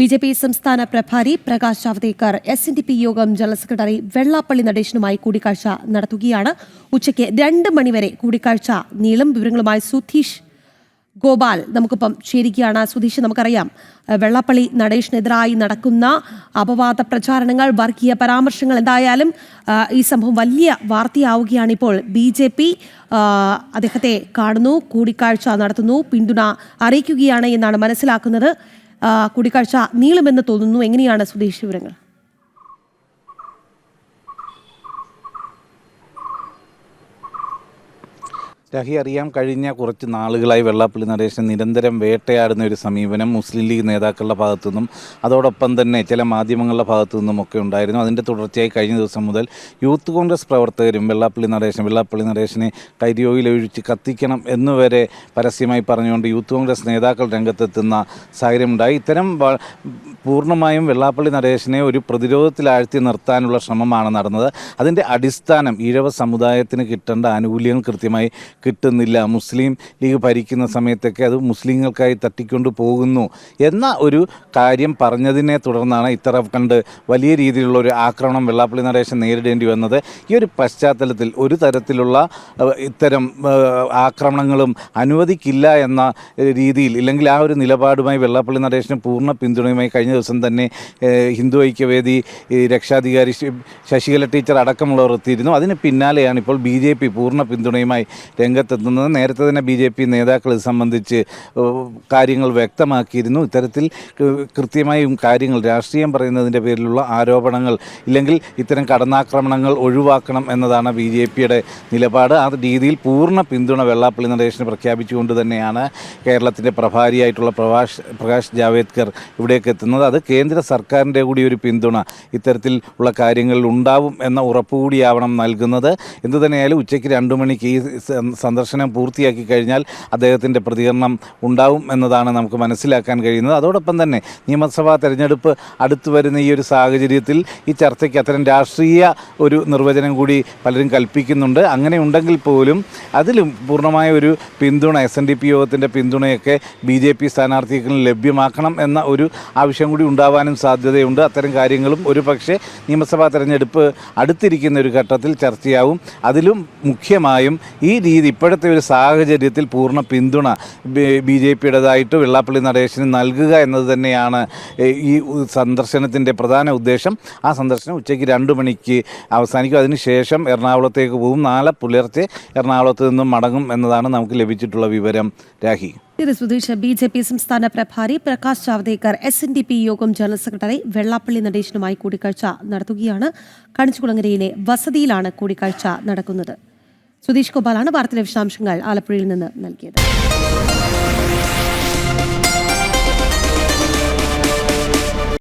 B J P സംസ്ഥാന പ്രഭാരി Prakash Javadekar S N D P Yogam general secretary Vellappally നടേശനുമായി കൂടിക്കാഴ്ച നടത്തുകയാണ്. ഉച്ചയ്ക്ക് രണ്ട് മണിവരെ കൂടിക്കാഴ്ച. നീളും വിവരങ്ങളുമായി സുധീഷ് ഗോപാൽ നമുക്കിപ്പം ചേരുകയാണ്. സുധീഷ് നമുക്കറിയാം വെള്ളാപ്പള്ളി നടേഷിനെതിരായി നടക്കുന്ന അപവാദ പ്രചാരണങ്ങൾ വർഗീയ പരാമർശങ്ങൾ എന്തായാലും ഈ സംഭവം വലിയ വാർത്തയാവുകയാണ് ഇപ്പോൾ. ബി ജെ പി അദ്ദേഹത്തെ കാണുന്നു കൂടിക്കാഴ്ച നടത്തുന്നു പിന്തുണ അറിയിക്കുകയാണ് എന്നാണ് മനസ്സിലാക്കുന്നത്. കൂടിക്കാഴ്ച നീളുമെന്ന് തോന്നുന്നു. എങ്ങനെയാണ് സുധീഷ് വിവരങ്ങൾ? രഹി അറിയാം കഴിഞ്ഞ കുറച്ച് നാളുകളായി വെള്ളാപ്പള്ളി നടേശൻ നിരന്തരം വേട്ടയാടുന്ന ഒരു സമീപനം മുസ്ലിം ലീഗ് നേതാക്കളുടെ ഭാഗത്തു നിന്നും അതോടൊപ്പം തന്നെ ചില മാധ്യമങ്ങളുടെ ഭാഗത്തു നിന്നും ഒക്കെ ഉണ്ടായിരുന്നു. അതിന്റെ തുടർച്ചയായി കഴിഞ്ഞ ദിവസം മുതൽ യൂത്ത് കോൺഗ്രസ് പ്രവർത്തകരും വെള്ളാപ്പള്ളി നടേശൻ വെള്ളാപ്പള്ളി നടേശനെ കരിയോയിൽ ഒഴിച്ച് കത്തിക്കണം എന്നുവരെ പരസ്യമായി പറഞ്ഞുകൊണ്ട് യൂത്ത് കോൺഗ്രസ് നേതാക്കൾ രംഗത്തെത്തുന്ന സാഹചര്യമുണ്ടായി. ഇത്തരം പൂർണമായും വെള്ളാപ്പള്ളി നടേശനെ ഒരു പ്രതിരോധത്തിലാഴ്ത്തി നിർത്താനുള്ള ശ്രമമാണ് നടന്നത്. അതിന്റെ അടിസ്ഥാനം ഈഴവ സമുദായത്തിന് കിട്ടേണ്ട ആനുകൂല്യങ്ങൾ കൃത്യമായി കിട്ടുന്നില്ല. മുസ്ലിം ലീഗ് ഭരിക്കുന്ന സമയത്തൊക്കെ അത് മുസ്ലിങ്ങൾക്കായി തട്ടിക്കൊണ്ട് പോകുന്നു എന്ന ഒരു കാര്യം പറഞ്ഞതിനെ തുടർന്നാണ് ഇത്ര കണ്ട് വലിയ രീതിയിലുള്ള ഒരു ആക്രമണം വെള്ളാപ്പള്ളി നടേശൻ നേരിടേണ്ടി വന്നത്. ഈ ഒരു പശ്ചാത്തലത്തിൽ ഒരു തരത്തിലുള്ള ഇത്തരം ആക്രമണങ്ങളും അനുവദിക്കില്ല എന്ന രീതിയിൽ ഇല്ലെങ്കിൽ ആ ഒരു നിലപാടുമായി വെള്ളാപ്പള്ളി നടേശന് പൂർണ പിന്തുണയുമായി കഴിഞ്ഞ ദിവസം തന്നെ ഹിന്ദു ഐക്യവേദി രക്ഷാധികാരി ശശികല ടീച്ചർ അടക്കമുള്ളവർ എത്തിയിരുന്നു. അതിന് പിന്നാലെയാണ് ഇപ്പോൾ ബി പൂർണ പിന്തുണയുമായി രംഗത്തെത്തുന്നത്. നേരത്തെ തന്നെ ബി ജെ പി നേതാക്കൾ ഇത് സംബന്ധിച്ച് കാര്യങ്ങൾ വ്യക്തമാക്കിയിരുന്നു. ഇത്തരത്തിൽ കൃത്യമായും കാര്യങ്ങൾ രാഷ്ട്രീയം പറയുന്നതിന്റെ പേരിലുള്ള ആരോപണങ്ങൾ ഇല്ലെങ്കിൽ ഇത്തരം കടന്നാക്രമണങ്ങൾ ഒഴിവാക്കണം എന്നതാണ് ബി ജെ പിയുടെ നിലപാട്. ആ രീതിയിൽ പൂർണ പിന്തുണ വെള്ളാപ്പള്ളി നടേശന് പ്രഖ്യാപിച്ചുകൊണ്ട് തന്നെയാണ് കേരളത്തിന്റെ പ്രഭാരിയായിട്ടുള്ള പ്രകാശ് പ്രകാശ് ജാവേദ്കർ ഇവിടേക്ക് എത്തുന്നത്. അത് കേന്ദ്ര സർക്കാരിന്റെ കൂടി ഒരു പിന്തുണ ഇത്തരത്തിൽ ഉള്ള കാര്യങ്ങളിൽ ഉണ്ടാവും എന്ന ഉറപ്പുകൂടിയാവണം നൽകുന്നത്. എന്തു തന്നെയായാലും ഉച്ചയ്ക്ക് രണ്ടു മണിക്ക് ഈ സന്ദർശനം പൂർത്തിയാക്കി കഴിഞ്ഞാൽ അദ്ദേഹത്തിന്റെ പ്രതികരണം ഉണ്ടാവും എന്നതാണ് നമുക്ക് മനസ്സിലാക്കാൻ കഴിയുന്നത്. അതോടൊപ്പം തന്നെ നിയമസഭാ തെരഞ്ഞെടുപ്പ് അടുത്തു വരുന്ന ഈ ഒരു സാഹചര്യത്തിൽ ഈ ചർച്ചയ്ക്ക് അത്തരം രാഷ്ട്രീയ ഒരു നിർവചനം കൂടി പലരും കൽപ്പിക്കുന്നുണ്ട്. അങ്ങനെ ഉണ്ടെങ്കിൽ പോലും അതിലും പൂർണമായ ഒരു പിന്തുണ എസ് എൻ ഡി പി യോഗത്തിന്റെ പിന്തുണയൊക്കെ ബി ജെ പി സ്ഥാനാർത്ഥികൾ ലഭ്യമാക്കണം എന്ന ഒരു ആവശ്യം കൂടി ഉണ്ടാവാനും സാധ്യതയുണ്ട്. അത്തരം കാര്യങ്ങളും ഒരു പക്ഷേ നിയമസഭാ തെരഞ്ഞെടുപ്പ് അടുത്തിരിക്കുന്ന ഒരു ഘട്ടത്തിൽ ചർച്ചയാവും. അതിലും മുഖ്യമായും ഈ രീതി ഇപ്പോഴത്തെ ഒരു സാഹചര്യത്തിൽ പൂർണ പിന്തുണ ബി ജെ പിയുടേതായിട്ട് വെള്ളാപ്പള്ളി നടേശന് നൽകുക എന്നത് തന്നെയാണ് ഈ സന്ദർശനത്തിന്റെ പ്രധാന ഉദ്ദേശം. ആ സന്ദർശനം ഉച്ചയ്ക്ക് രണ്ട് മണിക്ക് അവസാനിക്കും. അതിനുശേഷം എറണാകുളത്തേക്ക് പോകും. നാളെ പുലർച്ചെ എറണാകുളത്ത് നിന്നും മടങ്ങും എന്നതാണ് നമുക്ക് ലഭിച്ചിട്ടുള്ള വിവരം. രാഹി. സുധീഷ് ബി ജെ പി സംസ്ഥാന പ്രഭാരി Prakash Javadekar S N D P Yogam general secretary Vellappally നടേശനുമായി കൂടിക്കാഴ്ച നടത്തുകയാണ്. കണിച്ചുകുളങ്ങരയിലെ വസതിയിലാണ് കൂടിക്കാഴ്ച നടക്കുന്നത്. സുധീഷ് ഗോപാലാണ് വാർത്തയിലെ വിശദാംശങ്ങൾ ആലപ്പുഴയിൽ നിന്ന് നൽകിയത്.